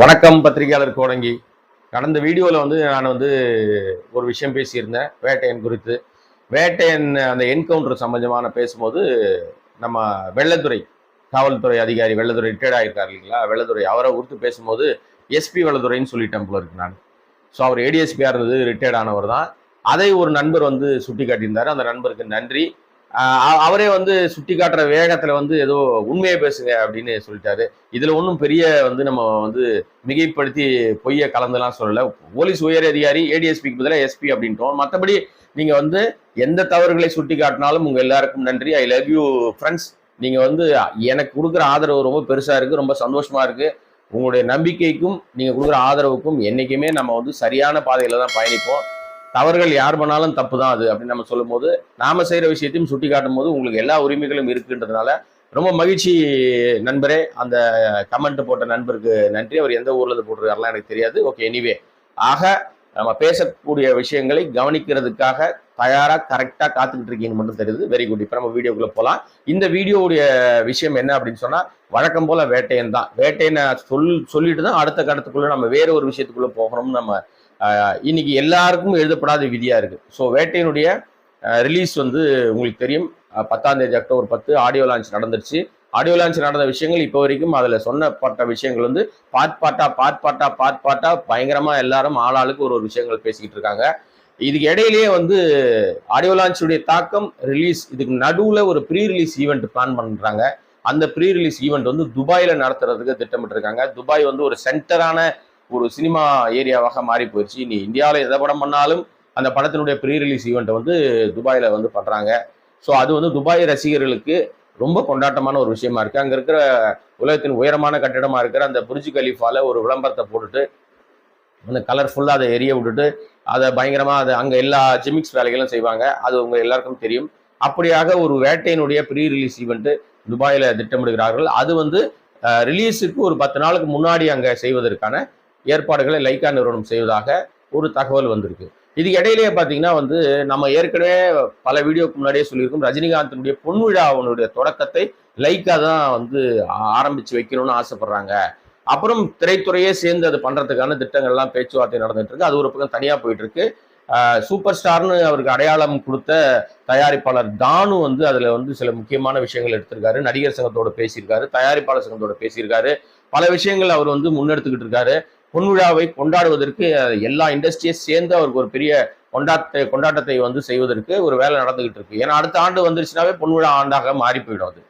வணக்கம் பத்திரிகையாளர் கோடங்கி. கடந்த வீடியோவில் வந்து நான் வந்து ஒரு விஷயம் பேசியிருந்தேன் வேட்டையன் குறித்து. வேட்டையன் அந்த என்கவுண்டர் சம்பந்தமான பேசும்போது நம்ம வெள்ளத்துறை காவல்துறை அதிகாரி வெள்ளத்துறை ரிட்டையர்ட் ஆகிருக்கார் இல்லைங்களா? வெள்ளத்துறை அவரை குறித்து பேசும்போது எஸ்பி வெள்ளத்துறைன்னு சொல்லிட்டேன் போல இருக்கு நான். ஸோ அவர் ஏடிஎஸ்பியாக இருந்தது ரிட்டையர்ட் ஆனவர் தான். அதை ஒரு நண்பர் வந்து சுட்டி காட்டியிருந்தார் அந்த நண்பருக்கு நன்றி. அவரே வந்து சுட்டி காட்டுற வேகத்துல வந்து ஏதோ உண்மையை பேசுங்க அப்படின்னு சொல்லிட்டாரு. இதுல ஒன்றும் பெரிய வந்து நம்ம வந்து மிகைப்படுத்தி பொய்யை கலந்துலாம் சொல்லல. போலீஸ் உயர் அதிகாரி ஏடிஎஸ்பிக்கு பதிலாக எஸ்பி அப்படின்ட்டோம். மற்றபடி நீங்க வந்து எந்த தவறுகளை சுட்டி காட்டினாலும் உங்க எல்லாருக்கும் நன்றி. ஐ லவ் யூ ஃப்ரெண்ட்ஸ் நீங்க வந்து எனக்கு கொடுக்குற ஆதரவு ரொம்ப பெருசா இருக்கு ரொம்ப சந்தோஷமா இருக்கு. உங்களுடைய நம்பிக்கைக்கும் நீங்க கொடுக்குற ஆதரவுக்கும் என்னைக்குமே நம்ம வந்து சரியான பாதையில தான் பயணிப்போம். தவறுகள் யார் பண்ணாலும் தப்பு தான் அது அப்படின்னு நம்ம சொல்லும்போது நாம செய்கிற விஷயத்தையும் சுட்டி காட்டும் போது உங்களுக்கு எல்லா உரிமைகளும் இருக்குன்றதுனால ரொம்ப மகிழ்ச்சி நண்பரே. அந்த கமெண்ட் போட்ட நண்பருக்கு நன்றி. அவர் எந்த ஊர்ல இருந்து போட்டிருக்காருலாம் எனக்கு தெரியாது. ஓகே எனிவே ஆக நம்ம பேசக்கூடிய விஷயங்களை கவனிக்கிறதுக்காக தயாராக கரெக்டாக காத்துக்கிட்டு இருக்கீங்கன்னு மட்டும் தெரியுது. வெரி குட் இப்போ நம்ம வீடியோக்குள்ளே போகலாம் இந்த வீடியோவுடைய விஷயம் என்ன அப்படின்னு சொன்னால் வழக்கம் போல் வேட்டையன் தான். வேட்டையனை சொல் சொல்லிட்டு தான் அடுத்த கட்டத்துக்குள்ள நம்ம வேற ஒரு விஷயத்துக்குள்ளே போகணும்னு நம்ம இன்னைக்கு எல்லாருக்கும் எழுதப்படாத விதியா இருக்கு. ஸோ வேட்டையினுடைய ரிலீஸ் வந்து உங்களுக்கு தெரியும். பத்தாம் தேதி அக்டோபர் பத்து ஆடியோ லான்ச் நடந்துருச்சு. ஆடியோ லான்ச் நடந்த விஷயங்கள் இப்போ வரைக்கும் அதில் சொன்னப்பட்ட விஷயங்கள் வந்து பாட் பாட்டா பாட் பாட்டா பாட் பாட்டா பயங்கரமாக எல்லாரும் ஆளாளுக்கு ஒரு ஒரு விஷயங்கள் பேசிக்கிட்டு இருக்காங்க. இதுக்கு இடையிலேயே வந்து ஆடியோ லான்ச்சுடைய தாக்கம் ரிலீஸ் இதுக்கு நடுவில் ஒரு ப்ரீ ரிலீஸ் ஈவெண்ட் பிளான் பண்ணுறாங்க அந்த ப்ரீ ரிலீஸ் ஈவெண்ட் வந்து துபாயில் நடத்துறதுக்கு திட்டமிட்டிருக்காங்க. துபாய் வந்து ஒரு சென்டரான ஒரு சினிமா ஏரியாவாக மாறி போயிடுச்சு இனி இந்தியாவில் எந்த படம் பண்ணாலும் அந்த படத்தினுடைய ப்ரீ ரிலீஸ் ஈவெண்ட்டை வந்து துபாயில் வந்து பண்ணுறாங்க ஸோ அது வந்து துபாய் ரசிகர்களுக்கு ரொம்ப கொண்டாட்டமான ஒரு விஷயமா இருக்குது அங்கே இருக்கிற உலகத்தின் உயரமான கட்டிடமாக இருக்கிற அந்த புரிஜு கலீஃபால ஒரு விளம்பரத்தை போட்டுட்டு அந்த கலர்ஃபுல்லாக அதை எரிய விட்டுட்டு அதை பயங்கரமாக அதை அங்கே எல்லா ஜிமிக்ஸ் வேலைகளும் செய்வாங்க. அது உங்கள் எல்லாருக்கும் தெரியும். அப்படியாக ஒரு வேட்டையினுடைய ப்ரீ ரிலீஸ் ஈவெண்ட்டு துபாயில் திட்டமிடுகிறார்கள். அது வந்து ரிலீஸுக்கு ஒரு பத்து நாளுக்கு முன்னாடி அங்கே செய்வதற்கான ஏற்பாடுகளை லைக்கா நிறுவனம் செய்வதாக ஒரு தகவல் வந்திருக்கு. இதுக்கு இடையிலேயே பார்த்தீங்கன்னா வந்து நம்ம ஏற்கனவே பல வீடியோக்கு முன்னாடியே சொல்லியிருக்கோம். ரஜினிகாந்தினுடைய பொன்விழாவினுடைய தொடக்கத்தை லைக்கா தான் வந்து ஆரம்பித்து வைக்கணும்னு ஆசைப்படுறாங்க. அப்புறம் திரைத்துறையே சேர்ந்து அது பண்ணுறதுக்கான திட்டங்கள்லாம் பேச்சுவார்த்தை நடந்துட்டு இருக்கு. அது ஒரு பக்கம் தனியாக போயிட்டு இருக்கு. சூப்பர் ஸ்டார்னு அவருக்கு அடையாளம் கொடுத்த தயாரிப்பாளர் தானு வந்து அதில் வந்து சில முக்கியமான விஷயங்கள் எடுத்திருக்காரு. நடிகர் சங்கத்தோட பேசியிருக்காரு தயாரிப்பாளர் சங்கத்தோட பேசியிருக்காரு. பல விஷயங்கள் அவர் வந்து முன்னெடுத்துக்கிட்டு இருக்காரு. பொன்விழாவை கொண்டாடுவதற்கு எல்லா இண்டஸ்ட்ரியை சேர்ந்து அவருக்கு ஒரு பெரிய கொண்டாட்ட கொண்டாட்டத்தை வந்து செய்வதற்கு ஒரு வேலை நடந்துகிட்டு இருக்கு. ஏன்னா அடுத்த ஆண்டு வந்துருச்சுனாவே பொன்விழா ஆண்டாக மாறி போயிடும் அது.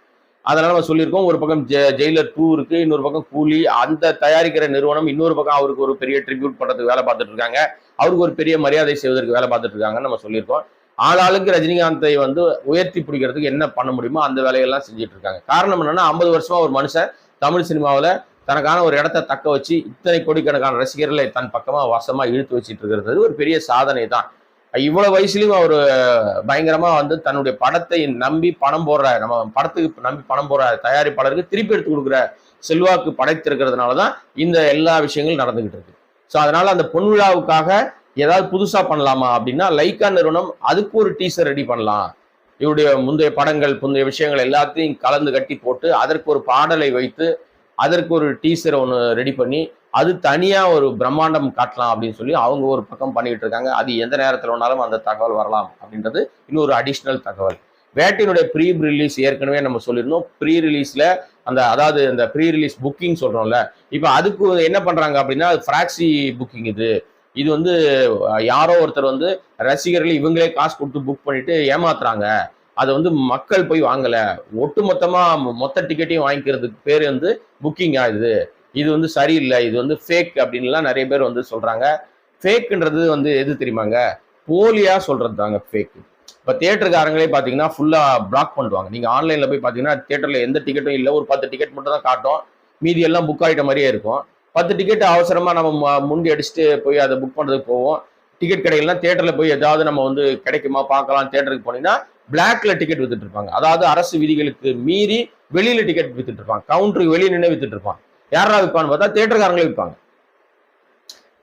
அதனால நம்ம சொல்லியிருக்கோம் ஒரு பக்கம் ஜெ ஜெயிலர் டூ இருக்கு இன்னொரு பக்கம் கூலி அந்த தயாரிக்கிற நிறுவனம் இன்னொரு பக்கம் அவருக்கு ஒரு பெரிய ட்ரிபியூட் பண்ணுறதுக்கு வேலை பார்த்துட்டு இருக்காங்க. அவருக்கு ஒரு பெரிய மரியாதை செய்வதற்கு வேலை பார்த்துட்டு இருக்காங்கன்னு நம்ம சொல்லியிருக்கோம். ஆளாளுக்கு ரஜினிகாந்தை வந்து உயர்த்தி பிடிக்கிறதுக்கு என்ன பண்ண முடியுமோ அந்த வேலையெல்லாம் செஞ்சுட்டு இருக்காங்க. காரணம் என்னன்னா ஐம்பது வருஷமா ஒரு மனுஷன் தமிழ் சினிமாவில் தனக்கான ஒரு இடத்த தக்க வச்சு இத்தனை கோடிக்கணக்கான ரசிகர்களை தன் பக்கமாக வசமாக இழுத்து வச்சிட்டு இருக்கிறது. ஒரு பெரிய சாதனை தான். இவ்வளோ வயசுலையும் அவர் பயங்கரமாக வந்து தன்னுடைய படத்தை நம்பி பணம் போடுற நம்ம படத்துக்கு நம்பி பணம் போடுற தயாரிப்பாளருக்கு திருப்பி எடுத்து கொடுக்குற செல்வாக்கு படைத்திருக்கிறதுனால தான் இந்த எல்லா விஷயங்களும் நடந்துகிட்டு இருக்கு. ஸோ அதனால அந்த பொன் விழாவுக்காக ஏதாவது புதுசாக பண்ணலாமா அப்படின்னா லைக்கா நிறுவனம் அதுக்கு ஒரு டீசர் ரெடி பண்ணலாம். இவருடைய முந்தைய படங்கள் முந்தைய விஷயங்கள் எல்லாத்தையும் கலந்து கட்டி போட்டு அதற்கு ஒரு பாடலை வைத்து அதற்கு ஒரு டீசரை ஒன்று ரெடி பண்ணி அது தனியாக ஒரு பிரம்மாண்டம் காட்டலாம் அப்படின்னு சொல்லி அவங்க ஒரு பக்கம் பண்ணிட்டு இருக்காங்க. அது எந்த நேரத்தில் வேணாலும் அந்த தகவல் வரலாம் அப்படின்றது இன்னொரு அடிஷ்னல் தகவல். வேட்டையினுடைய ப்ரீ ரிலீஸ் ஏற்கனவே நம்ம சொல்லியிருந்தோம். ப்ரீ ரிலீஸில் அந்த அதாவது இந்த ப்ரீ ரிலீஸ் புக்கிங் சொல்கிறோம்ல இப்போ அதுக்கு என்ன பண்ணுறாங்க அப்படின்னா ஃப்ராக்சி புக்கிங் இது. இது வந்து யாரோ ஒருத்தர் வந்து ரசிகர்கள் இவங்களே காசு கொடுத்து புக் பண்ணிட்டு ஏமாத்துறாங்க. அதை வந்து மக்கள் போய் வாங்கல. ஒட்டுமொத்தமா மொத்த டிக்கெட்டையும் வாங்கிக்கிறதுக்கு பேர் வந்து புக்கிங் ஆகுது இது. வந்து சரியில்லை. இது வந்து ஃபேக் அப்படின்லாம் நிறைய பேர் வந்து சொல்றாங்க. ஃபேக்குன்றது வந்து எது தெரியுமாங்க? போலியா சொல்றது தாங்க ஃபேக் இப்போ தியேட்டருக்காரங்களே பார்த்தீங்கன்னா ஃபுல்லாக பிளாக் பண்ணுவாங்க நீங்கள் ஆன்லைனில் போய் பார்த்தீங்கன்னா தியேட்டரில் எந்த டிக்கெட்டும் இல்லை. ஒரு பத்து டிக்கெட் மட்டும் தான் காட்டும். மீதி எல்லாம் புக் ஆகிட்ட மாதிரியே இருக்கும். பத்து டிக்கெட் அவசரமாக நம்ம ம- முண்டி அடிச்சுட்டு போய் அதை புக் பண்ணுறதுக்கு போவோம். டிக்கெட் கடைகள்லாம் தேட்டரில் போய் ஏதாவது நம்ம வந்து கிடைக்குமா? பார்க்கலாம். தியேட்டருக்கு போனீங்கன்னா பிளாக்ல டிக்கெட் வித்துட்டு இருப்பாங்க அதாவது அரசு விதிகளுக்கு மீறி வெளியில டிக்கெட் வித்துட்டு இருப்பாங்க கவுண்டருக்கு வெளியே நின்று வித்துட்டு இருப்பாங்க யாரா விற்பான்னு பார்த்தா தேட்டருக்காரங்களே விற்பாங்க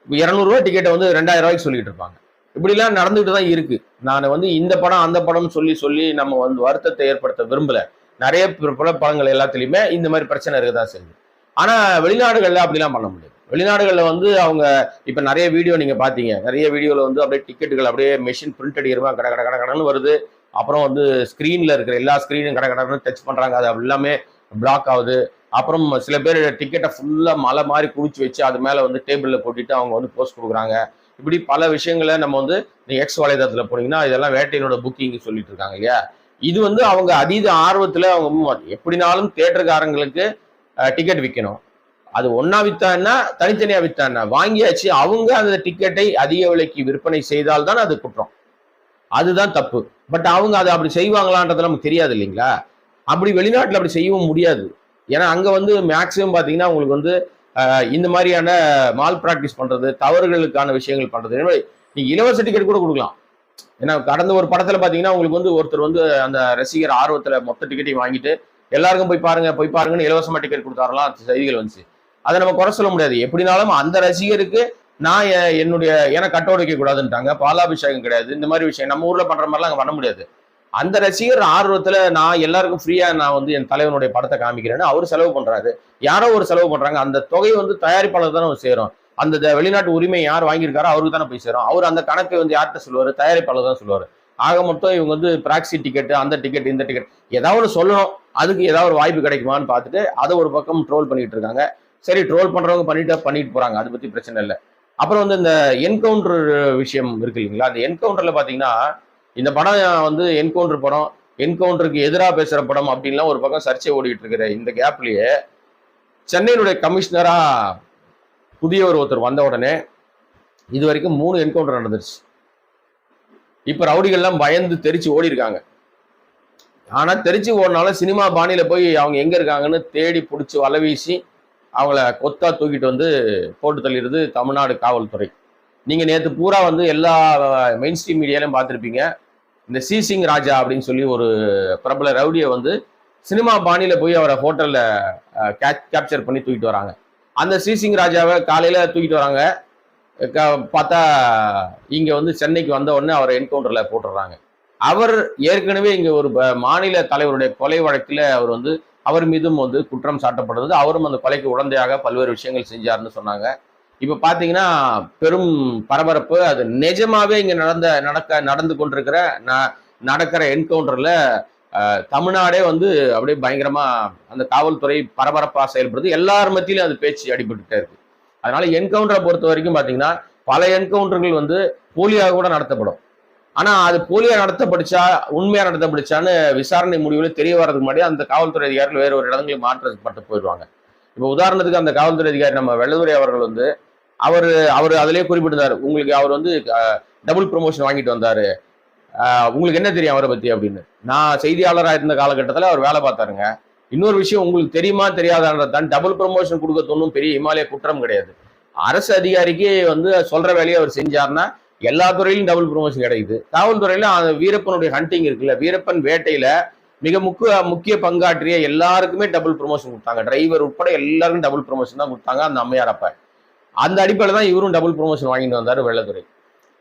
இரநூறுவா டிக்கெட்டை வந்து ரெண்டாயிரம் ரூபாய்க்கு சொல்லிட்டு இருப்பாங்க. இப்படிலாம் நடந்துகிட்டு தான் இருக்கு. நான் வந்து இந்த படம் அந்த படம் சொல்லி சொல்லி நம்ம வந்து வருத்தத்தை ஏற்படுத்த விரும்பல. நிறைய பல படங்கள் எல்லாத்துலயுமே இந்த மாதிரி பிரச்சனை இருக்கதான் செய்யுது. ஆனா வெளிநாடுகள்ல அப்படிலாம் பண்ண முடியாது. வெளிநாடுகளில் வந்து அவங்க இப்போ நிறைய வீடியோ நீங்கள் பார்த்தீங்க. நிறைய வீடியோவில் வந்து அப்படியே டிக்கெட்டுகள் அப்படியே மெஷின் பிரிண்ட் அடிக்கிறமா கட கட கட கடன்னு வருது. அப்புறம் வந்து ஸ்க்ரீனில் இருக்கிற எல்லா ஸ்க்ரீனும் கட கடன்னு டச் பண்ணுறாங்க அது எல்லாமே பிளாக் ஆகுது. அப்புறம் சில பேர் டிக்கெட்டை ஃபுல்லாக மலை மாதிரி குவிச்சு வச்சு அது மேலே வந்து டேபிளில் போட்டுட்டு அவங்க வந்து போஸ்ட் கொடுக்குறாங்க. இப்படி பல விஷயங்களை நம்ம வந்து நீ எக்ஸ் வலைதளத்தில் போனீங்கன்னா இதெல்லாம் வேட்டையினோட புக்கிங் சொல்லிட்டு இருக்காங்க இல்லையா? இது வந்து அவங்க அதீத ஆர்வத்தில் அவங்க எப்படினாலும் தேட்டருக்காரங்களுக்கு டிக்கெட் விற்கணும் அது ஒன்றா வித்தான்னா தனித்தனியா வித்தான்னா வாங்கியாச்சு. அவங்க அந்த டிக்கெட்டை அதிக விலைக்கு விற்பனை செய்தால் தான் அது குற்றம். அதுதான் தப்பு. பட் அவங்க அதை அப்படி செய்வாங்களான்றது நமக்கு தெரியாது இல்லைங்களா? அப்படி வெளிநாட்டில் அப்படி செய்யவும் முடியாது. ஏன்னா அங்கே வந்து மேக்சிமம் பார்த்தீங்கன்னா உங்களுக்கு வந்து இந்த மாதிரியான மால் ப்ராக்டிஸ் பண்ணுறது தவறுகளுக்கான விஷயங்கள் பண்ணுறது நீங்கள் இலவச டிக்கெட் கூட கொடுக்கலாம். ஏன்னா கடந்த ஒரு படத்தில் பார்த்தீங்கன்னா உங்களுக்கு வந்து ஒருத்தர் வந்து அந்த ரசிகர் ஆர்வத்தில் மொத்த டிக்கெட்டையும் வாங்கிட்டு எல்லாருக்கும் போய் பாருங்க போய் பாருங்கன்னு இலவசமாக டிக்கெட் கொடுத்தாரலாம் செய்திகள் வந்துச்சு. அதை நம்ம குறை சொல்ல முடியாது. எப்படினாலும் அந்த ரசிகருக்கு நான் என்னுடைய என கட்டோட வைக்க கூடாதுன்ட்டாங்க. பாலாபிஷேகம் கிடையாது. இந்த மாதிரி விஷயம் நம்ம ஊர்ல பண்ற மாதிரிலாம் அங்கே பண்ண முடியாது. அந்த ரசிகர் ஆர்வத்துல நான் எல்லாருக்கும் ஃப்ரீயா நான் வந்து என் தலைவனுடைய படத்தை காமிக்கிறேன்னு அவர் செலவு பண்றாரு. யாரோ ஒரு செலவு பண்றாங்க. அந்த தொகை வந்து தயாரிப்பாளர் தானே சேரும். அந்த வெளிநாட்டு உரிமை யார் வாங்கியிருக்காரோ அவருக்கு தானே போய் சேரும். அவர் அந்த கணக்கை வந்து யார்கிட்ட சொல்லுவாரு? தயாரிப்பாளர் தான் சொல்லுவாரு. ஆக மொத்தம் இவங்க வந்து பிராக்சி டிக்கெட் அந்த டிக்கெட் இந்த டிக்கெட் ஏதாவது சொல்லணும். அதுக்கு ஏதாவது ஒரு வாய்ப்பு கிடைக்குமான்னு பார்த்துட்டு அதை ஒரு பக்கம் ட்ரோல் பண்ணிட்டு இருக்காங்க. சரி ட்ரோல் பண்றவங்க பண்ணிட்டு பண்ணிட்டு போறாங்க. அதை பத்தி பிரச்சனை இல்லை. அப்புறம் வந்து இந்த என்கவுண்டர் விஷயம் இருக்கு இல்லைங்களா? அந்த என்கவுண்டரில் பார்த்தீங்கன்னா இந்த படம் வந்து என்கவுண்டர் படம் என்கவுண்டருக்கு எதிராக பேசுகிற படம் அப்படின்லாம் ஒரு பக்கம் சர்ச்சை ஓடிட்டு இருக்கிற இந்த கேப்லேயே சென்னையினுடைய கமிஷனராக புதியவர் ஒருத்தர் வந்த உடனே இது வரைக்கும் மூணு என்கவுண்டர் நடந்துருச்சு. இப்போ ரவுடிகள்லாம் பயந்து தெரிச்சு ஓடி இருக்காங்க ஆனால் தெரிச்சு ஓடினாலும் சினிமா பாணியில் போய் அவங்க எங்கே இருக்காங்கன்னு தேடி பிடிச்சி வலை வீசி அவங்கள கொத்தா தூக்கிட்டு வந்து போட்டு தள்ளிடுது தமிழ்நாடு காவல்துறை. நீங்கள் நேற்று பூரா வந்து எல்லா மெயின் ஸ்ட்ரீம் மீடியாலையும் பார்த்துருப்பீங்க. இந்த சீசிங் ராஜா அப்படின்னு சொல்லி ஒரு பிரபல ரவுடியை வந்து சினிமா பாணியில் போய் அவரை ஹோட்டல்ல கேப்சர் பண்ணி தூக்கிட்டு வராங்க. அந்த சீசிங் ராஜாவை காலையில் தூக்கிட்டு வராங்க. க- பார்த்தா இங்கே வந்து சென்னைக்கு வந்த உடனே அவரை என்கவுண்டரில் போட்டுடுறாங்க. அவர் ஏற்கனவே இங்கே ஒரு ப- மாநில தலைவருடைய கொலை வழக்கில் அவர் வந்து அவர் மீதும் வந்து குற்றம் சாட்டப்படுறது அவரும் அந்த கொலைக்கு உடந்தையாக பல்வேறு விஷயங்கள் செஞ்சாருன்னு சொன்னாங்க. இப்போ பார்த்தீங்கன்னா பெரும் பரபரப்பு அது நிஜமாவே இங்கே நடந்த நடக்க நடந்து கொண்டிருக்கிற ந- நடக்கிற என்கவுண்டரில் தமிழ்நாடே வந்து அப்படியே பயங்கரமாக அந்த காவல்துறை பரபரப்பாக செயல்படுது. எல்லார் மத்தியிலும் அது பேச்சு அடிபட்டுட்டே இருக்கு. அதனால என்கவுண்டரை பொறுத்த வரைக்கும் பார்த்தீங்கன்னா பல என்கவுண்டர்கள் வந்து போலியாக கூட நடத்தப்படும். ஆனா அது போலியா நடத்தப்படுச்சா உண்மையா நடத்தப்படுச்சான்னு விசாரணை முடிவில் தெரிய வர்றதுக்கு முன்னாடி அந்த காவல்துறை அதிகாரிகள் வேற ஒரு இடங்களுக்கு மாற்றப்பட்டு போயிடுவாங்க. இப்போ உதாரணத்துக்கு அந்த காவல்துறை அதிகாரி நம்ம வெள்ளதுரை அவர்கள் வந்து அவர் அவர் அதிலேயே குறிப்பிட்டிருந்தார் உங்களுக்கு அவர் வந்து டபுள் ப்ரொமோஷன் வாங்கிட்டு வந்தாரு. உங்களுக்கு என்ன தெரியும் அவரை பத்தி? அப்படின்னு. நான் செய்தியாளராக இருந்த காலகட்டத்தில் அவர் வேலை பார்த்தாருங்க. இன்னொரு விஷயம் உங்களுக்கு தெரியுமா தெரியாதான்றதான் டபுள் ப்ரொமோஷன் கொடுக்க தோணும் பெரிய இமாலய குற்றம் கிடையாது. அரசு அதிகாரிக்கு வந்து சொல்ற வேலையை அவர் செஞ்சாருன்னா எல்லா துறையிலும் டபுள் ப்ரொமோஷன் கிடைக்குது. காவல்துறையில அந்த வீரப்பனுடைய ஹண்டிங் இருக்குல்ல வீரப்பன் வேட்டையில மிக முக்கிய முக்கிய பங்காற்றிய எல்லாருக்குமே டபுள் ப்ரொமோஷன் கொடுத்தாங்க. டிரைவர் உட்பட எல்லாருக்கும் டபுள் ப்ரொமோஷன் தான் கொடுத்தாங்க அந்த அம்மையார் அப்ப. அந்த அடிப்படையில் தான் இவரும் டபுள் ப்ரொமோஷன் வாங்கிட்டு வந்தாரு வெள்ளத்துறை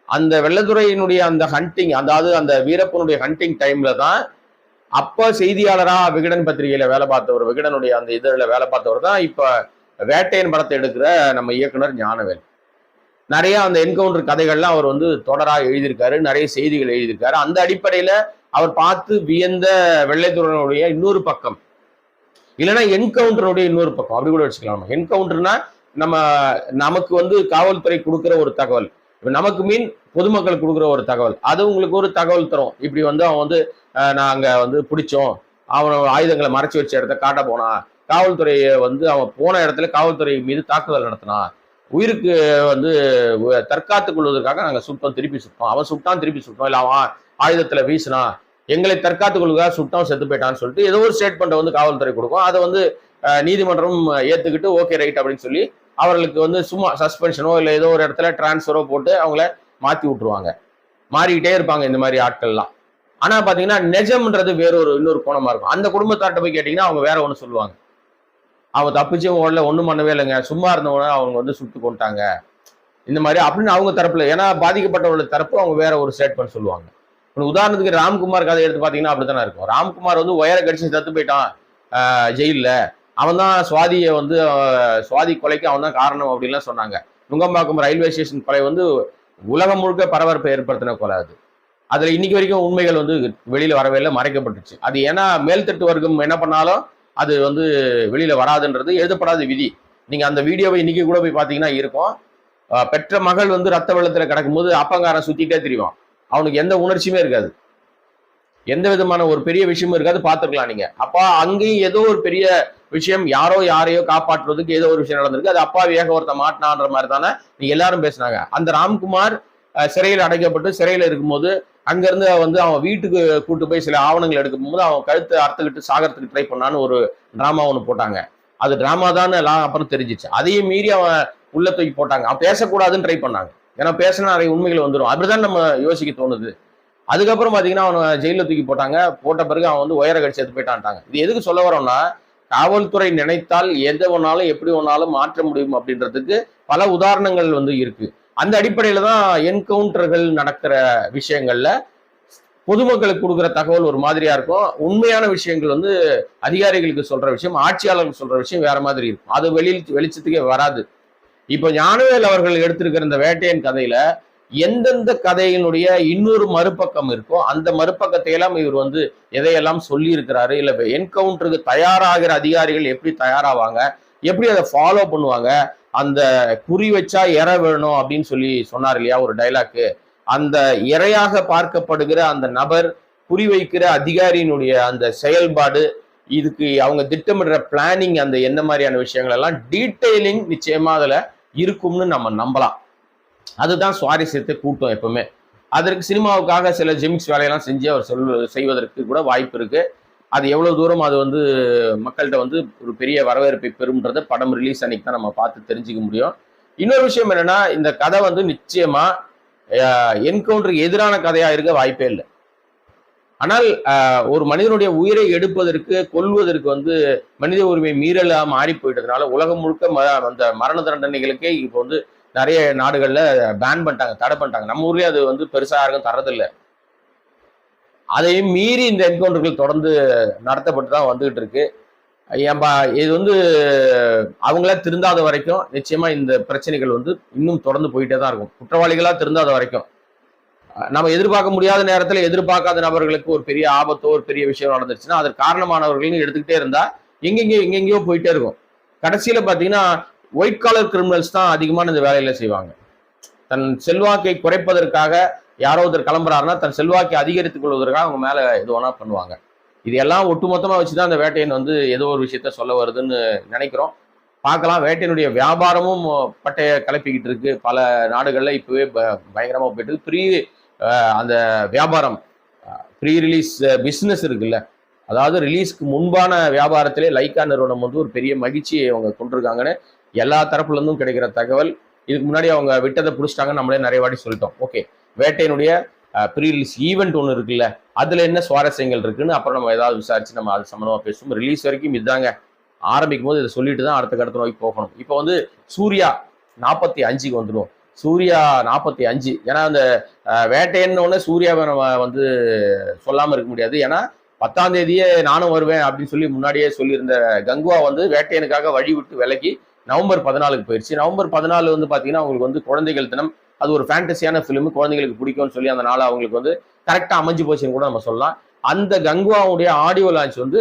அந்த வெள்ளத்துறையினுடைய அந்த ஹண்டிங் அதாவது அந்த வீரப்பனுடைய ஹண்டிங் டைம்ல தான் அப்போ செய்தியாளராக விகடன் பத்திரிகையில் வேலை பார்த்தவர் விகடனுடைய அந்த இதழில் வேலை பார்த்தவர் தான் இப்போ வேட்டையன் படத்தை எடுக்கிற நம்ம இயக்குனர் ஞானவேல். நிறைய அந்த என்கவுண்டர் கதைகள்லாம் அவர் வந்து தொடராக எழுதியிருக்காரு நிறைய செய்திகள் எழுதியிருக்காரு. அந்த அடிப்படையில அவர் பார்த்து வியந்த வெள்ளைத்துறையினுடைய இன்னொரு பக்கம். இல்லைன்னா என்கவுண்டருடைய இன்னொரு பக்கம். அப்படி கூட வச்சுக்கலாம் என்கவுண்டர்னா நம்ம நமக்கு வந்து காவல்துறை கொடுக்குற ஒரு தகவல். இப்போ நமக்கு மீன் பொதுமக்கள் கொடுக்குற ஒரு தகவல். அது உங்களுக்கு ஒரு தகவல் தரும். இப்படி வந்து அவன் வந்து நாங்கள் வந்து பிடிச்சோம். அவன் ஆயுதங்களை மறைச்சி வச்ச இடத்த காட்ட போனான். காவல்துறையை வந்து அவன் போன இடத்துல காவல்துறை மீது தாக்குதல் நடத்தினான். உயிருக்கு வந்து தற்காத்துக் கொள்வதற்காக நாங்கள் சுட்டோம் திருப்பி சுட்டோம். அவன் சுட்டான் திருப்பி சுட்டோம். இல்லை அவன் ஆயுதத்தில் வீசினான். எங்களை தற்காத்துக் கொள்வதற்காக சுட்டோம் செத்து போயிட்டான்னு சொல்லிட்டு ஏதோ ஒரு ஸ்டேட்மெண்ட் வந்து காவல்துறை கொடுக்கும். அதை வந்து நீதிமன்றம் ஏற்றுக்கிட்டு ஓகே ரைட் அப்படின்னு சொல்லி அவர்களுக்கு வந்து சும்மா சஸ்பென்ஷனோ இல்லை ஏதோ ஒரு இடத்துல டிரான்ஸ்ஃபரோ போட்டு அவங்கள மாற்றி விட்டுருவாங்க. மாறிக்கிட்டே இருப்பாங்க இந்த மாதிரி ஆட்கள்லாம். ஆனால் பார்த்தீங்கன்னா நிஜம்ன்றது வேற ஒரு இன்னொரு கோணமாக இருக்கும். அந்த குடும்பத்தார்ட்ட போய் கேட்டிங்கன்னா அவங்க வேற ஒன்று சொல்லுவாங்க. அவன் தப்பிச்சு ஓடல ஒன்றும் பண்ணவே இல்லைங்க. சும்மா இருந்தவன அவங்க வந்து சுட்டு கொண்டாங்க இந்த மாதிரி அப்படின்னு அவங்க தரப்புல ஏன்னா பாதிக்கப்பட்டவங்களோட தரப்பு அவங்க வேற ஒரு ஸ்டேட்மெண்ட் சொல்லுவாங்க. இப்போ உதாரணத்துக்கு ராம்குமார் கதை எடுத்து பார்த்தீங்கன்னா அப்படித்தானே இருக்கும். ராம்குமார் வந்து உயர கடிச்சு தத்து போயிட்டான் ஜெயிலில். அவன் தான் சுவாதியை வந்து சுவாதி கொலைக்கு அவன் தான் காரணம் அப்படின்லாம் சொன்னாங்க. நுங்கம்பாக்கம் ரயில்வே ஸ்டேஷன் கொலை வந்து உலகம் முழுக்க பரபரப்பை ஏற்படுத்தின கொலை அது. அதில் இன்னைக்கு வரைக்கும் உண்மைகள் வந்து வெளியில் வரவே இல்லை மறைக்கப்பட்டுச்சு அது ஏன்னா மேல்தட்டு வர்க்கம் என்ன பண்ணாலும் அது வந்து வெளியில் வராதுன்றது எழுதப்படாத விதி. நீங்கள் அந்த வீடியோவை இன்றைக்கி கூட போய் பார்த்தீங்கன்னா இருக்கும். பெற்ற மகள் வந்து ரத்த வெள்ளத்தில் கிடக்கும்போது அப்பங்காரன் சுற்றிட்டே தெரியும் அவனுக்கு எந்த உணர்ச்சியுமே இருக்காது. எந்த விதமான ஒரு பெரிய விஷயமும் இருக்காது. பார்த்துருக்கலாம் நீங்கள் அப்பா அங்கேயும் ஏதோ ஒரு பெரிய விஷயம் யாரோ யாரையோ காப்பாற்றுறதுக்கு ஏதோ ஒரு விஷயம் நடந்திருக்கு. அது அப்பா வேக ஒருத்த மாட்டினான்ற மாதிரி தானே நீங்கள் எல்லாரும் பேசுனாங்க. அந்த ராம்குமார் சிறையில் அடைக்கப்பட்டு சிறையில் இருக்கும்போது அங்கேருந்து வந்து அவன் வீட்டுக்கு கூட்டு போய் சில ஆவணங்கள் எடுக்கும்போது அவன் கழுத்தை அறுத்துக்கிட்டு சாகறதுக்கு ட்ரை பண்ணான்னு ஒரு ட்ராமா ஒன்று போட்டாங்க. அது ட்ராமா தான் எல்லாம் அப்புறம் தெரிஞ்சிச்சு. அதையும் மீறி அவன் உள்ள தூக்கி போட்டாங்க. அவன் பேசக்கூடாதுன்னு ட்ரை பண்ணாங்க. ஏன்னா பேசினா நிறைய உண்மைகள் வந்துடும் அப்படிதான் நம்ம யோசிக்க தோணுது. அதுக்கப்புறம் பார்த்தீங்கன்னா அவனை ஜெயிலில் தூக்கி போட்டாங்க. போட்ட பிறகு அவன் வந்து உயர கடிச்சு எடுத்து போயிட்டான்ட்டாங்க. இது எதுக்கு சொல்ல வரோம்னா காவல்துறை நினைத்தால் எதை ஒன்னாலும் எப்படி ஒன்னாலும் மாற்ற முடியும் அப்படின்றதுக்கு பல உதாரணங்கள் வந்து இருக்குது அந்த அடிப்படையில தான் என்கவுண்டர்கள் நடக்கிற விஷயங்கள்ல பொதுமக்களுக்கு கொடுக்குற தகவல் ஒரு மாதிரியா இருக்கும். உண்மையான விஷயங்கள் வந்து அதிகாரிகளுக்கு சொல்ற விஷயம் ஆட்சியாளர்களுக்கு சொல்ற விஷயம் வேற மாதிரி இருக்கும். அது வெளியில் வெளிச்சத்துக்கே வராது. இப்போ ஞானவேல் அவர்கள் எடுத்திருக்கிற இந்த வேட்டையன் கதையில எந்தெந்த கதையினுடைய இன்னொரு மறுபக்கம் இருக்கோ அந்த மறுபக்கத்தை எல்லாம் இவர் வந்து எதையெல்லாம் சொல்லி இருக்கிறாரு இல்லை என்கவுண்டருக்கு தயாராகிற அதிகாரிகள் எப்படி தயாராவாங்க எப்படி அதை ஃபாலோ பண்ணுவாங்க அந்த குறி வச்சா இற வேணும் அப்படின்னு சொல்லி சொன்னார் இல்லையா ஒரு டைலாக்கு அந்த இறையாக பார்க்கப்படுகிற அந்த நபர் குறிவைக்கிற அதிகாரியினுடைய அந்த செயல்பாடு இதுக்கு அவங்க திட்டமிடுற பிளானிங் அந்த என்ன மாதிரியான விஷயங்கள் எல்லாம் டீட்டெயிலிங் நிச்சயமா அதுல இருக்கும்னு நம்ம நம்பலாம். அதுதான் சுவாரஸ்யத்தை கூட்டம் எப்பவுமே. அதற்கு சினிமாவுக்காக சில ஜிம்ஸ் வேலையெல்லாம் செஞ்சு அவர் சொல் செய்வதற்கு கூட வாய்ப்பு இருக்குது அது எவ்வளவு தூரம் அது வந்து மக்கள்கிட்ட வந்து ஒரு பெரிய வரவேற்பை பெறும்ன்றத படம் ரிலீஸ் அன்னைக்கு தான் நம்ம பார்த்து தெரிஞ்சுக்க முடியும். இன்னொரு விஷயம் என்னன்னா இந்த கதை வந்து நிச்சயமா என்கவுண்டருக்கு எதிரான கதையா இருக்க வாய்ப்பே இல்லை. ஆனால் ஒரு மனிதனுடைய உயிரை எடுப்பதற்கு கொல்வதற்கு வந்து மனித உரிமை மீறலாக மாறி போயிட்டதுனால உலகம் முழுக்க ம- அந்த மரண தண்டனைகளுக்கே இப்போ வந்து நிறைய நாடுகளில் பேன் பண்ணிட்டாங்க தடை பண்ணிட்டாங்க. நம்ம ஊர்லேயே அது வந்து பெருசாக யாருக்கும் தரதில்லை அதையும் மீறி இந்த என்கவுண்டர்கள் தொடர்ந்து நடத்தப்பட்டு தான் வந்துகிட்டு இருக்கு. ஏன்பா இது வந்து அவங்களா திருந்தாத வரைக்கும் நிச்சயமா இந்த பிரச்சனைகள் வந்து இன்னும் தொடர்ந்து போயிட்டே தான் இருக்கும். குற்றவாளிகளா திருந்தாத வரைக்கும். நம்ம எதிர்பார்க்க முடியாத நேரத்துல எதிர்பார்க்காத நபர்களுக்கு ஒரு பெரிய ஆபத்தோ ஒரு பெரிய விஷயம் நடந்துருச்சுன்னா அதற்கு காரணமானவர்களையும் எடுத்துக்கிட்டே இருந்தா எங்கெங்கயோ எங்கெங்கயோ போயிட்டே இருக்கும். கடைசியில பாத்தீங்கன்னா ஒயிட் காலர் கிரிமினல்ஸ் தான் அதிகமான இந்த வேலையில செய்வாங்க. தன் செல்வாக்கை குறைப்பதற்காக யாரோ ஒருத்தர் கிளம்புறாருன்னா தன் செல்வாக்கை அதிகரித்துக் கொள்வதற்காக அவங்க மேலே எது வேணா பண்ணுவாங்க. இது எல்லாம் ஒட்டுமொத்தமாக வச்சு தான் அந்த வேட்டையன் வந்து ஏதோ ஒரு விஷயத்த சொல்ல வருதுன்னு நினைக்கிறோம். பார்க்கலாம். வேட்டையனுடைய வியாபாரமும் பட்டையை கிளப்பிக்கிட்டு இருக்கு. பல நாடுகளில் இப்போவே ப- போயிட்டு ப்ரீ அந்த வியாபாரம் ப்ரீ ரிலீஸ் பிஸ்னஸ் இருக்குல்ல. அதாவது ரிலீஸ்க்கு முன்பான வியாபாரத்திலே லைக்கா நிறுவனம் வந்து ஒரு பெரிய மகிழ்ச்சியை அவங்க கொண்டிருக்காங்கன்னு எல்லா தரப்புலேருந்தும் கிடைக்கிற தகவல். இதுக்கு முன்னாடி அவங்க விட்டதை பிடிச்சிட்டாங்கன்னு நம்மளே நிறைய வாட்டி சொல்லிட்டோம். ஓகே. வேட்டையினுடைய ப்ரீ ரிலீஸ் ஈவெண்ட் ஒன்று இருக்குல்ல அதில் என்ன சுவாரஸ்யங்கள் இருக்குன்னு அப்புறம் நம்ம ஏதாவது விசாரிச்சு நம்ம அது சம்மந்தமாக பேசுவோம். ரிலீஸ் வரைக்கும் இதுதாங்க ஆரம்பிக்கும் போது இதை சொல்லிட்டு தான் அடுத்த கடத்த நோக்கி போகணும். இப்போ வந்து சூர்யா நாற்பத்தி அஞ்சுக்கு வந்துடும் சூர்யா நாற்பத்தி அஞ்சு ஏன்னா அந்த அஹ், வேட்டையன்னு சூர்யாவை நம்ம வந்து சொல்லாமல் இருக்க முடியாது. ஏன்னா பத்தாம் தேதியே நானும் வருவேன் அப்படின்னு சொல்லி முன்னாடியே சொல்லியிருந்த கங்குவா வந்து வேட்டையனுக்காக வழி விட்டு விலகி நவம்பர் பதினாலுக்கு போயிடுச்சு நவம்பர் பதினாலு வந்து பார்த்தீங்கன்னா அவங்களுக்கு வந்து குழந்தைகள் தினம் அது ஒரு ஃபேண்டசியான ஃபிலிம் குழந்தைங்களுக்கு பிடிக்கும்னு சொல்லி அந்த நாள் அவங்களுக்கு வந்து கரெக்டாக அமைஞ்சு போச்சுன்னு கூட நம்ம சொல்லலாம். அந்த கங்குவாவுடைய ஆடியோ லான்ச் வந்து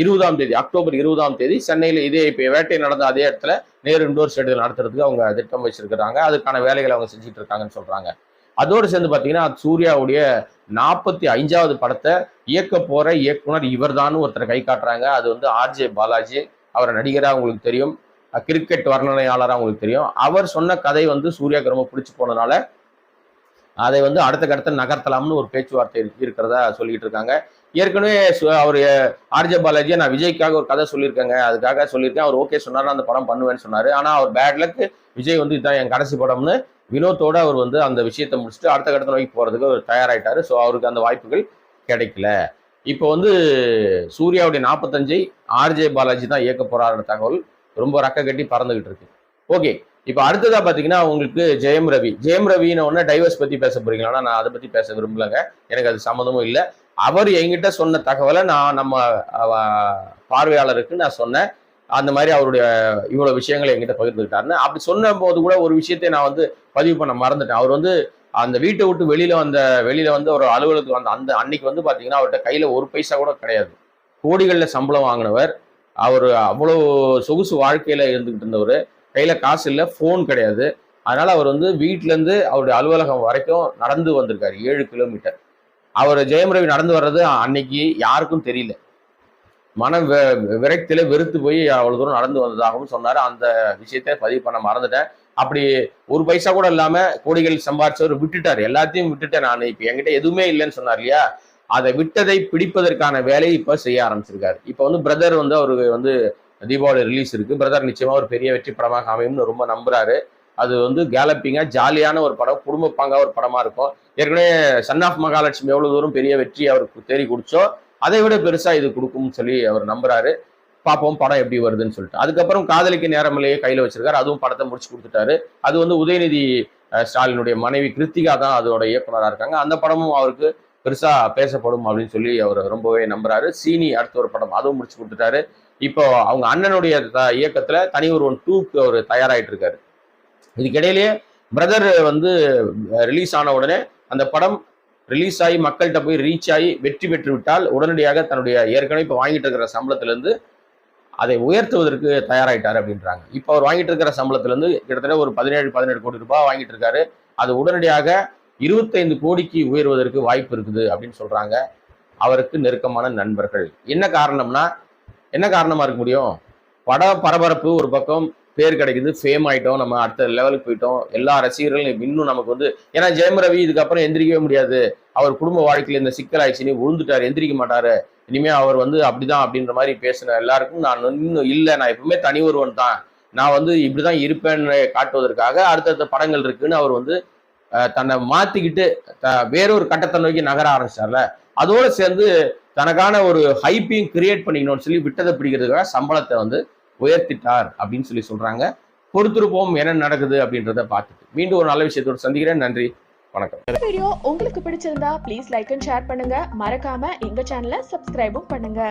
இருபதாம் தேதி அக்டோபர் இருபதாம் தேதி சென்னையில் இதே இப்போ வேட்டை நடந்த அதே இடத்துல நேரு இண்டோர் ஸ்டேடியம் நடத்துறதுக்கு அவங்க திட்டம் வச்சிருக்கிறாங்க. அதுக்கான வேலைகளை அவங்க செஞ்சுட்டு இருக்காங்கன்னு சொல்கிறாங்க அதோடு சேர்ந்து பார்த்தீங்கன்னா சூர்யாவுடைய நாற்பத்தி ஐந்தாவது படத்தை இயக்க போகிற இயக்குனர் இவர்தான் ஒருத்தரை கை காட்டுறாங்க. அது வந்து ஆர்ஜே பாலாஜி. அவரை நடிகராக உங்களுக்கு தெரியும். கிரிக்கெட் வர்ணனையாளராக உங்களுக்கு தெரியும். அவர் சொன்ன கதை வந்து சூர்யாவுக்கு ரொம்ப பிடிச்சி போனதுனால அதை வந்து அடுத்த கட்டத்தில் நகர்த்தலாம்னு ஒரு பேச்சுவார்த்தை இருக்கிறதா சொல்லிட்டு இருக்காங்க. ஏற்கனவே சு- அவர் ஆர்ஜே பாலாஜியை நான் விஜய்க்காக ஒரு கதை சொல்லியிருக்கேங்க. அதுக்காக சொல்லியிருக்கேன். அவர் ஓகே சொன்னார் அந்த படம் பண்ணுவேன்னு சொன்னார். ஆனால் அவர் பேட் விஜய் வந்து இதுதான் என் கடைசி படம்னு வினோத்தோடு அவர் வந்து அந்த விஷயத்தை முடிச்சுட்டு அடுத்த கட்டத்தை நோக்கி போகிறதுக்கு அவர் தயாராகிட்டார் ஸோ அவருக்கு அந்த வாய்ப்புகள் கிடைக்கல. இப்போ வந்து சூர்யாவுடைய நாற்பத்தஞ்சை ஆர்ஜே பாலாஜி தான் இயக்க போகிறாருன்ற தகவல் ரொம்ப ரக்க கட்டி பறந்துகிட்டு இருக்கு. ஓகே இப்போ அடுத்ததா பார்த்தீங்கன்னா உங்களுக்கு ஜெயம் ரவி. ஜெயம் ரவின்னு ஒன்று டைவர்ஸ் பற்றி பேச போறீங்களா? நான் அதை பற்றி பேச விரும்பலங்க. எனக்கு அது சம்மந்தமும் இல்லை. அவர் என்கிட்ட சொன்ன தகவலை நான் நம்ம பார்வையாளருக்கு நான் சொன்னேன். அந்த மாதிரி அவருடைய இவ்வளோ விஷயங்களை என்கிட்ட பகிர்ந்துக்கிட்டாருன்னு அப்படி சொன்ன போது கூட ஒரு விஷயத்தை நான் வந்து பதிவு பண்ண மறந்துட்டேன். அவர் வந்து அந்த வீட்டை விட்டு வெளியில வந்த வெளியில வந்து ஒரு அலுவலகத்துக்கு வந்த அந்த அன்னைக்கு வந்து பார்த்தீங்கன்னா அவர்கிட்ட கையில ஒரு பைசா கூட கிடையாது. கோடிகளில் சம்பளம் வாங்கினவர். அவர் அவ்வளோ சொகுசு வாழ்க்கையில் இருந்துக்கிட்டு இருந்தவர். கையில் காசு இல்லை ஃபோன் கிடையாது. அதனால் அவர் வந்து வீட்டிலேருந்து அவருடைய அலுவலகம் வரைக்கும் நடந்து வந்திருக்காரு ஏழு கிலோமீட்டர் அவர் ஜெயம் ரவி நடந்து வர்றது அன்னைக்கு யாருக்கும் தெரியல. மன வெ- வெறுத்து போய் அவ்வளோ தூரம் நடந்து வந்ததாகவும் சொன்னார். அந்த விஷயத்தை பதிவு பண்ண மறந்துட்டேன். அப்படி ஒரு பைசா கூட இல்லாமல் கோடிகள் சம்பாரிச்சவர் விட்டுட்டார். எல்லாத்தையும் விட்டுட்டேன் நான். இப்போ என்கிட்ட எதுவுமே இல்லைன்னு சொன்னார் இல்லையா? அதை விட்டதை பிடிப்பதற்கான வேலையை இப்போ செய்ய ஆரம்பிச்சிருக்காரு. இப்போ வந்து பிரதர் வந்து அவருக்கு வந்து தீபாவளி ரிலீஸ் இருக்கு. பிரதர் நிச்சயமா ஒரு பெரிய வெற்றி படமாக அமையும்னு ரொம்ப நம்புறாரு. அது வந்து கேலப்பிங்கா ஜாலியான ஒரு படம் குடும்ப பாங்கா ஒரு படமா இருக்கும். ஏற்கனவே சன் ஆஃப் மகாலட்சுமி எவ்வளவு தூரம் பெரிய வெற்றி அவருக்கு தேடி கொடுத்தோ அதை விட பெருசா இது கொடுக்கும்னு சொல்லி அவர் நம்புறாரு. பார்ப்போம் படம் எப்படி வருதுன்னு சொல்லிட்டு. அதுக்கப்புறம் காதலிக்கு நேரமில்லையே கையில வச்சிருக்காரு. அதுவும் படத்தை முடிச்சு கொடுத்துட்டாரு. அது வந்து உதயநிதி ஸ்டாலினுடைய மனைவி கிருத்திகா தான் அதோட இயக்குனராக இருக்காங்க. அந்த படமும் அவருக்கு பெருசாக பேசப்படும் அப்படின்னு சொல்லி அவர் ரொம்பவே நம்புறாரு. சீனி அடுத்த ஒரு படம் அதுவும் முடிச்சு கொடுத்துட்டாரு. இப்போ அவங்க அண்ணனுடைய த- இயக்கத்தில் தனி ஒருவன் டூக்கு அவர் தயாராகிட்டு இருக்காரு. இதுக்கிடையிலேயே பிரதர் வந்து ரிலீஸ் ஆன உடனே அந்த படம் ரிலீஸ் ஆகி மக்கள்கிட்ட போய் ரீச் ஆகி வெற்றி பெற்று விட்டால் உடனடியாக தன்னுடைய ஏற்கனவே இப்போ வாங்கிட்டு இருக்கிற சம்பளத்திலேருந்து அதை உயர்த்துவதற்கு தயாராகிட்டார் அப்படின்றாங்க. இப்போ அவர் வாங்கிட்டு இருக்கிற சம்பளத்திலேருந்து கிட்டத்தட்ட ஒரு பதினேழு பதினெட்டு கோடி ரூபாய் வாங்கிட்டு இருக்காரு. அது உடனடியாக இருபத்தைந்து கோடிக்கு உயர்வதற்கு வாய்ப்பு இருக்குது அப்படின்னு சொல்றாங்க. அவருக்கு நெருக்கமான நண்பர்கள். என்ன காரணம்னா என்ன காரணமா இருக்க முடியும்? பட பரபரப்பு ஒரு பக்கம் பேர் கிடைக்குது ஃபேம் ஆயிட்டோம் நம்ம அடுத்த லெவலுக்கு போயிட்டோம். எல்லா ரசிகர்களும் இன்னும் நமக்கு வந்து ஏன்னா ஜெயம் ரவி இதுக்கப்புறம் எந்திரிக்கவே முடியாது. அவர் குடும்ப வாழ்க்கையில் இந்த சிக்கல் ஆயிடுச்சுன்னு விழுந்துட்டார் எந்திரிக்க மாட்டாரு. இனிமே அவர் வந்து அப்படிதான் அப்படின்ற மாதிரி பேசின எல்லாருக்கும் நான் இன்னும் இல்லை நான் எப்பவுமே தனி ஒருவன் தான். நான் வந்து இப்படிதான் இருப்பேன்னு காட்டுவதற்காக அடுத்தடுத்த படங்கள் இருக்குன்னு அவர் வந்து தன்னை மாத்திக்கிட்டு வேறொரு கட்டத்தை நோக்கி நகர ஆரம்பிச்சார்ல. அதோட சேர்ந்து தனக்கான ஒரு ஹைப்பையும் கிரியேட் பண்ணிக்கணும்னு சொல்லி விட்டதை பிடிக்கிறதுக்காக சம்பளத்தை வந்து உயர்த்திட்டார் அப்படின்னு சொல்லி சொல்றாங்க. பொறுத்திருப்போம் என்ன நடக்குது அப்படின்றத பார்த்துட்டு. மீண்டும் ஒரு நல்ல விஷயத்தோடு சந்திக்கிறேன். நன்றி. வணக்கம். வீடியோ உங்களுக்கு பிடிச்சிருந்தா ப்ளீஸ் லைக் அண்ட் ஷேர் பண்ணுங்க. மறக்காம எங்க சேனலை சப்ஸ்கிரைபும் பண்ணுங்க.